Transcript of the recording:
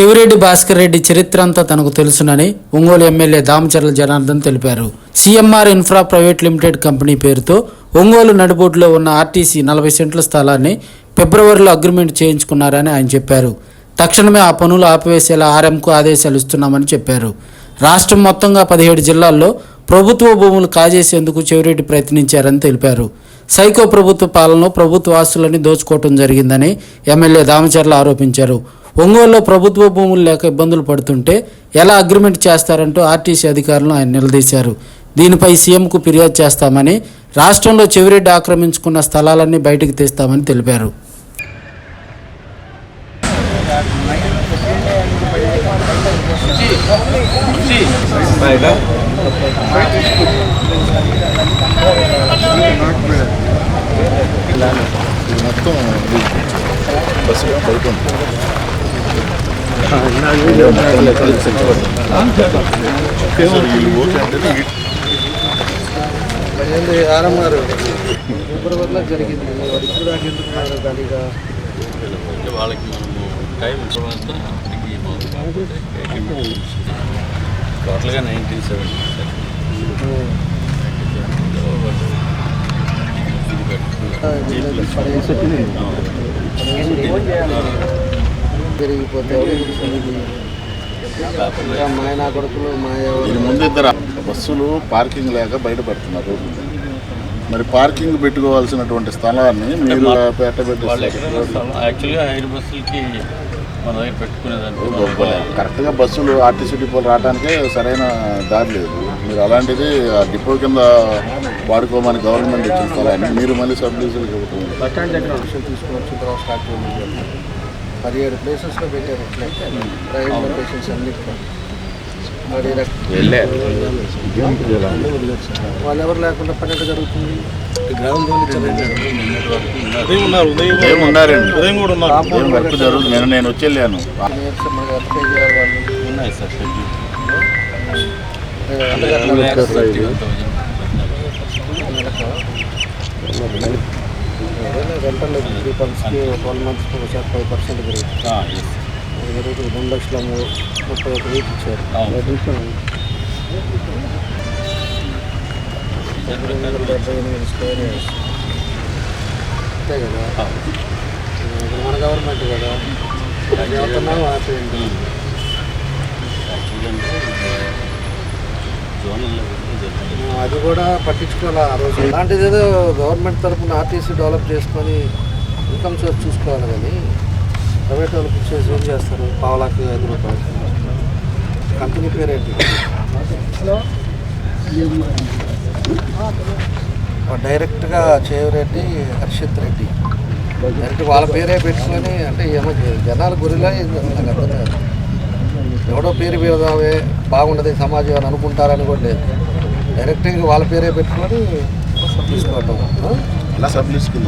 చెవిరెడ్డి భాస్కర్ రెడ్డి చరిత్ర అంతా తనకు తెలుసునని ఒంగోలు ఎమ్మెల్యే దామచర్ల జనార్దన్ తెలిపారు. CMR infra private limited company పేరుతో ఒంగోలు నడిబోడ్లో ఉన్న ఆర్టీసీ నలభై సెంట్ల స్థలాన్ని ఫిబ్రవరిలో అగ్రిమెంట్ చేయించుకున్నారని ఆయన చెప్పారు. తక్షణమే ఆ పనులు ఆపివేసేలా ఆర్ఎంకు ఆదేశాలు ఇస్తున్నామని చెప్పారు. రాష్ట్రం మొత్తంగా పదిహేడు జిల్లాల్లో ప్రభుత్వ భూములు కాజేసేందుకు చెవిరెడ్డి ప్రయత్నించారని తెలిపారు. సైకో ప్రభుత్వ పాలనలో ప్రభుత్వ ఆస్తులని దోచుకోవటం జరిగిందని ఎమ్మెల్యే దామచర్ల ఆరోపించారు. ఒంగోలులో ప్రభుత్వ భూములు లేక ఇబ్బందులు పడుతుంటే ఎలా అగ్రిమెంట్ చేస్తారంటూ ఆర్టీసీ అధికారులను ఆయన నిలదీశారు. దీనిపై సీఎంకు ఫిర్యాదు చేస్తామని రాష్ట్రంలో చెవిరెడ్డి ఆక్రమించుకున్న స్థలాలన్నీ బయటకు తీస్తామని తెలిపారు. మొత్తం బస్సు పడుకుంది ఏంది ఆరమ్మారు ఫిబ్రవరిలో జరిగింది వాడు ఇప్పుడు దాకా ఎందుకున్నారు ఖాళీగా వాళ్ళకి మనము టైం తర్వాత అక్కడికి పోవాలి. టోటల్గా నైన్టీన్ సెవెంటీ జరిగిపోతే మాయనా కొడుకులు మాయ ముందు ఇద్దరు బస్సులు పార్కింగ్ లేక బయటపడుతున్నారు. మరి పార్కింగ్ పెట్టుకోవాల్సినటువంటి స్థలాన్ని మీరు పెట్టబెట్టి యాక్చువల్గా ఐదు బస్సులకి మన దగ్గర పెట్టుకునేదానికి కరెక్ట్గా బస్సులు ఆర్టీసీ డిపోలు రావడానికే సరైన దారి లేదు. మీరు అలాంటిది ఆ డిపో కింద వాడుకోమని గవర్నమెంట్ ఇచ్చిన స్థలాన్ని మీరు మళ్ళీ సబ్లీజులు ఇవ్వటం పదిహేడు ప్లేసెస్లో పెట్టారు ఇట్లా ప్రైవేట్ లొకేషన్స్ అన్నిట్లో. మరి వాళ్ళు ఎవరు లేకుండా పని ఎట్లా జరుగుతుంది ఉన్నారండి. నేను నేను వచ్చి వెళ్ళాను. ఉన్నాయి సార్ షెడ్యూల్. రెంటల్ పర్సెంట్కి ట్వెల్వ్ మంత్స్కి ఒకసారి ఫైవ్ పర్సెంట్ పెరుగుతుంది పెరుగుతుంది రెండు లక్షల ముప్పై ఒక వెయ్యి ఇచ్చారు. డెబ్బై ఎనిమిది స్క్వేర్ యార్డ్స్. అంతే కదా? ఇప్పుడు మన గవర్నమెంట్ కదా? చదువుతున్నాం ఆపేయండి. జోనల్ జరుగుతుంది అది కూడా పట్టించుకోవాలి ఆ రోజు? అలాంటిది ఏదో గవర్నమెంట్ తరఫున ఆర్టీసీ డెవలప్ చేసుకొని ఇన్కమ్ సోర్స్ చూసుకోవాలి కానీ ప్రైవేట్ వాళ్ళకి ఇచ్చేసి ఏం చేస్తారు? పావులాకి ఐదు రూపాయలు. కంపెనీ పేరేంటి డైరెక్ట్గా చేవరెడ్డి హర్షిత్ రెడ్డి. డైరెక్ట్ వాళ్ళ పేరే పెట్టుకొని అంటే ఏమో జనాలు గురిలా నాకు అర్థం కాదు. ఎవడో పేరు పేదామే బాగుండదు సమాజం అని అనుకుంటారని కూడా లేదు. డైరెక్ట్గా వాళ్ళ పేరే పెట్టుకొని తీసుకోవటం? ఎలా సబ్లీస్ కింద